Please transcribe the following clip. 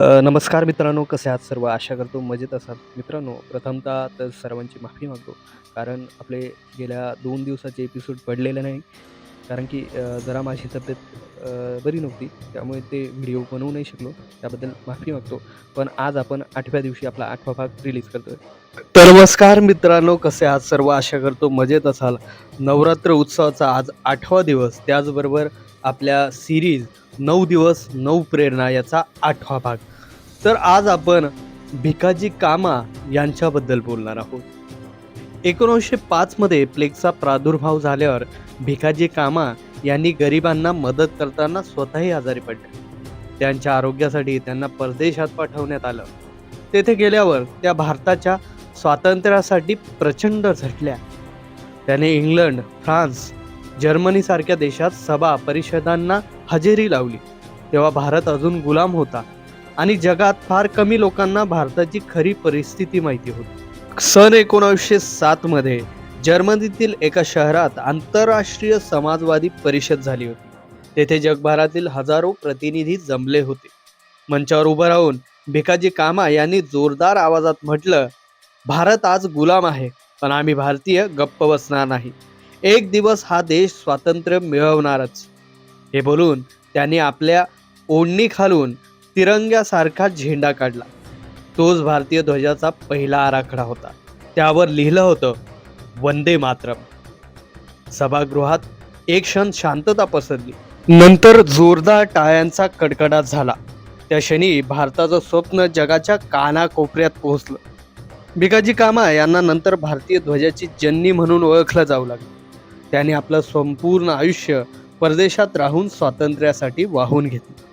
नमस्कार मित्रांनो कसे आहात सर्व? आशा करतो मजेत असाल. मित्रांनो प्रथमतः तर सर्वांची माफी मागतो कारण आपले गेल्या दोन दिवसाचे एपिसोड पडलेले नाही. कारण की जरा माझी तब्येत बरी नव्हती त्यामुळे ते व्हिडिओ बनवू नाही शकलो. त्याबद्दल माफी मागतो. पण आज आपण आठव्या दिवशी आपला आठवा भाग रिलीज करतोय. तर नमस्कार मित्रांनो कसे आहात सर्व? आशा करतो मजेत असाल. नवरात्र उत्सवाचा आज आठवा दिवस. त्याचबरोबर आपल्या सिरीज नऊ दिवस नऊ प्रेरणा याचा आठवा भाग. तर आज आपण भिकाजी कामा यांच्याबद्दल बोलणार आहोत. एकोणीसशे पाचमध्ये प्लेगचा प्रादुर्भाव झाल्यावर भिकाजी कामा यांनी गरिबांना मदत करताना स्वतःही आजारी पडले. त्यांच्या आरोग्यासाठी त्यांना परदेशात पाठवण्यात आलं. तेथे गेल्यावर त्या भारताच्या स्वातंत्र्यासाठी प्रचंड झटल्या. त्याने इंग्लंड फ्रान्स जर्मनीसारख्या देशात सभा परिषदांना हजेरी लावली. तेव्हा भारत अजून गुलाम होता आणि जगात फार कमी लोकांना भारताची खरी परिस्थिती माहिती होती. सन एकोणावीसशे सातमध्ये जर्मनीतील एका शहरात आंतरराष्ट्रीय समाजवादी परिषद झाली होती. तेथे जगभरातील हजारो प्रतिनिधी जमले होते. मंचावर उभं राहून भिकाजी कामा यांनी जोरदार आवाजात म्हटलं भारत आज गुलाम आहे पण आम्ही भारतीय गप्प बसणार नाही. एक दिवस हा देश स्वातंत्र्य मिळवणारच. हे बोलून त्यांनी आपल्या ओढणी खालून तिरंग्यासारखा झेंडा काढला. तोच भारतीय ध्वजाचा पहिला आराखडा होता. त्यावर लिहिलं होतं वंदे मातरम. सभागृहात एक क्षण शांतता पसरली. नंतर जोरदार टाळ्यांचा कडकडाट झाला. त्या क्षणी भारताचं स्वप्न जगाच्या कानाकोपऱ्यात पोहोचलं. भिकाजी कामा यांना नंतर भारतीय ध्वजाची जननी म्हणून ओळखलं जाऊ लागलं. त्याने आपलं संपूर्ण आयुष्य परदेशात राहून स्वातंत्र्यासाठी वाहून घेतलं.